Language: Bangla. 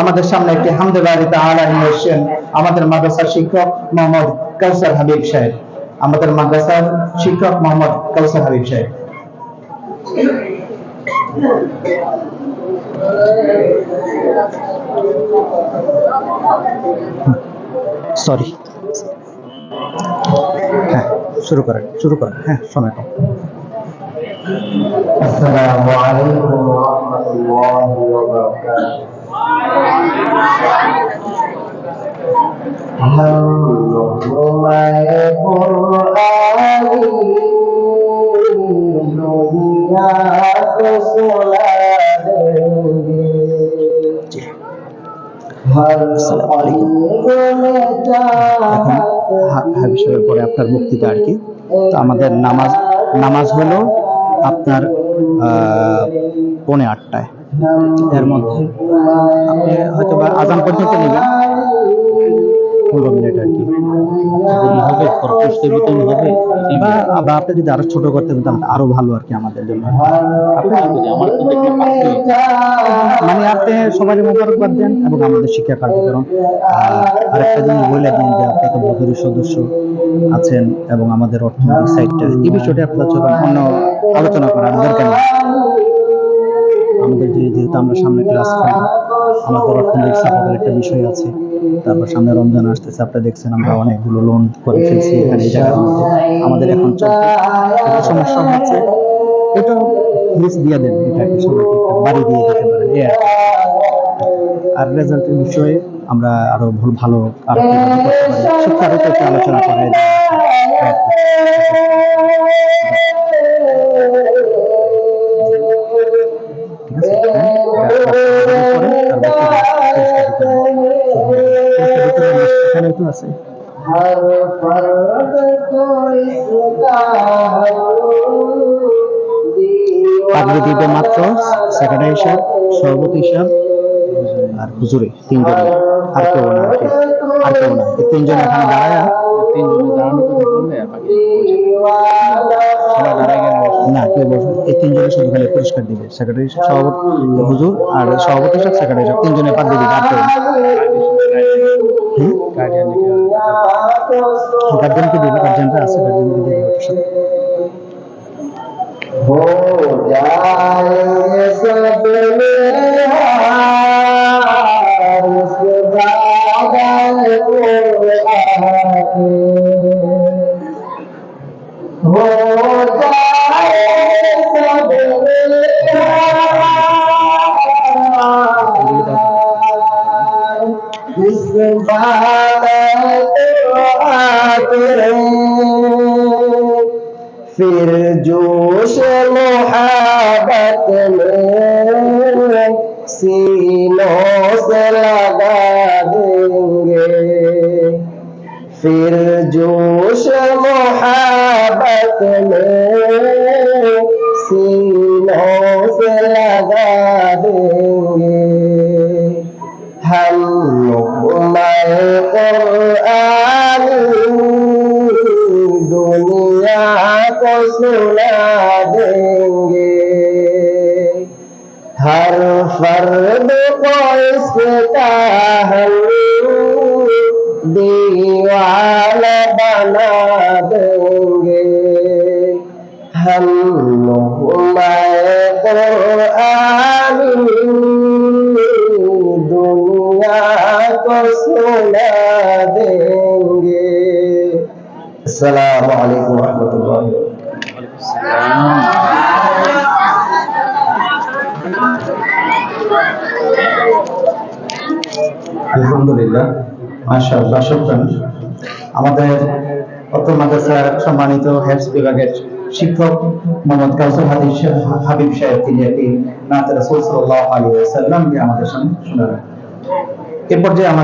আমাদের সামনে একটি হামদে বাড়ি তাহলে নিয়ে এসছেন আমাদের মাদ্রাসার শিক্ষক মোহাম্মদ কৌসার হাবিব সাহেব। আমাদের মাদ্রাসার শিক্ষক মোহাম্মদ কৌসার হাবিব সাহেব। সরি হ্যাঁ শুরু করেন শুরু করেন। হ্যাঁ শোনা আসসালামু আলাইকুম ওয়া রাহমাতুল্লাহি ওয়া বারাকাতুহু। হিসাবে পরে আপনার বক্তৃতা আর কি। তো আমাদের নামাজ নামাজ হলো আপনার পৌনে আটটায়। এর মধ্যে। আপনি হয়তো বা আজান পর্যন্ত নেবেন। পনেরো মিনিট আর কি। হবে খরচের ভিতরে হবে বা বা আপনি যদি আরও ছোট করতে তাহলে আরও ভালো আর কি আমাদের জন্য। মানে আপনি সবাই মোবারকবাদ দেন এবং আমাদের শিক্ষা কার্যক্রম। আর একটা জিনিস বলে দিন যে আপনি তো বদরের সদস্য আছেন এবং আমাদের অর্থনৈতিক সাইডটা এই বিষয়টা আপনার অন্য আলোচনা করার দরকার নেই আমাদের যেহেতু আমরা সামনে ক্লাস করব আমাদের অর্থনৈতিক সাপোর্টের একটা বিষয় আছে। তারপর সামনে রমজান আসতেছে আপনারা দেখছেন আমরা অনেকগুলো লোন করে ফেলছি এখানে এই জায়গার মধ্যে। আমাদের এখন চলতে সমস্যা হচ্ছে এটা লিস্ট দিয়ে দেন এটাকে সবাইকে বাড়ি দিয়ে দিতে পারেন এই আর রেজাল্টের বিষয়ে আমরা আরও ভুল- ভালো আরও কীভাবে করতে পারি শিক্ষার উপর একটু আলোচনা করাই বেতন আছে। পাগড়ি দিবে মাত্র সেকেন্ড হিসাব সর্বত হিসাব। আর হুজুরে তিনজন আর কেউ না আর আর কেউ না। এই তিনজন এখানে দাঁড়ায় তিনজনে দাঁড়ানো কথা বললে? আর বাকি সবাই দাঁড়ায় গেলে। না কেউ বসে এই তিনজনের শুধু খালি পুরস্কার দিবে। সেক্রেটারি সভাপতি হুজুর আর সভাপতি হিসাব সেক্রেটারি হিসাব তিনজনে পাগড়ি দিবে আর কেউ না। হুম? গার্ডিয়ান লিখে গার্জেনকে দিবে গার্জেনরা আছে গার্জেনকে দিবে। हो जाए सब निहार इसके बाद आए कुरान। फिर जोश मोहब्बत में सीनों फिर जोश मोहब्बत में सीनों से लगा देंगे हम मैं कुरान दुनिया को सुना देंगे हर फर्द को इसका हम बना देंगे हम मैं कुरान दुनिया को सुना देंगे अस्सलाम वालेकुम रहमतुल्लाहि আলহামদুলিল্লাহ মাশাআল্লাহ শুকরান আমাদের অত্র মাদ্রাসার সম্মানিত হেডস বিভাগের শিক্ষক মোহাম্মদ কাউসার হাদিস হাবিব সাহেব, তিনি একটি নাত রাসূল সাল্লাল্লাহু আলাইহি ওয়াসাল্লাম আমাদের সামনে শোনাবেন এ পর্যায়ে আমাদের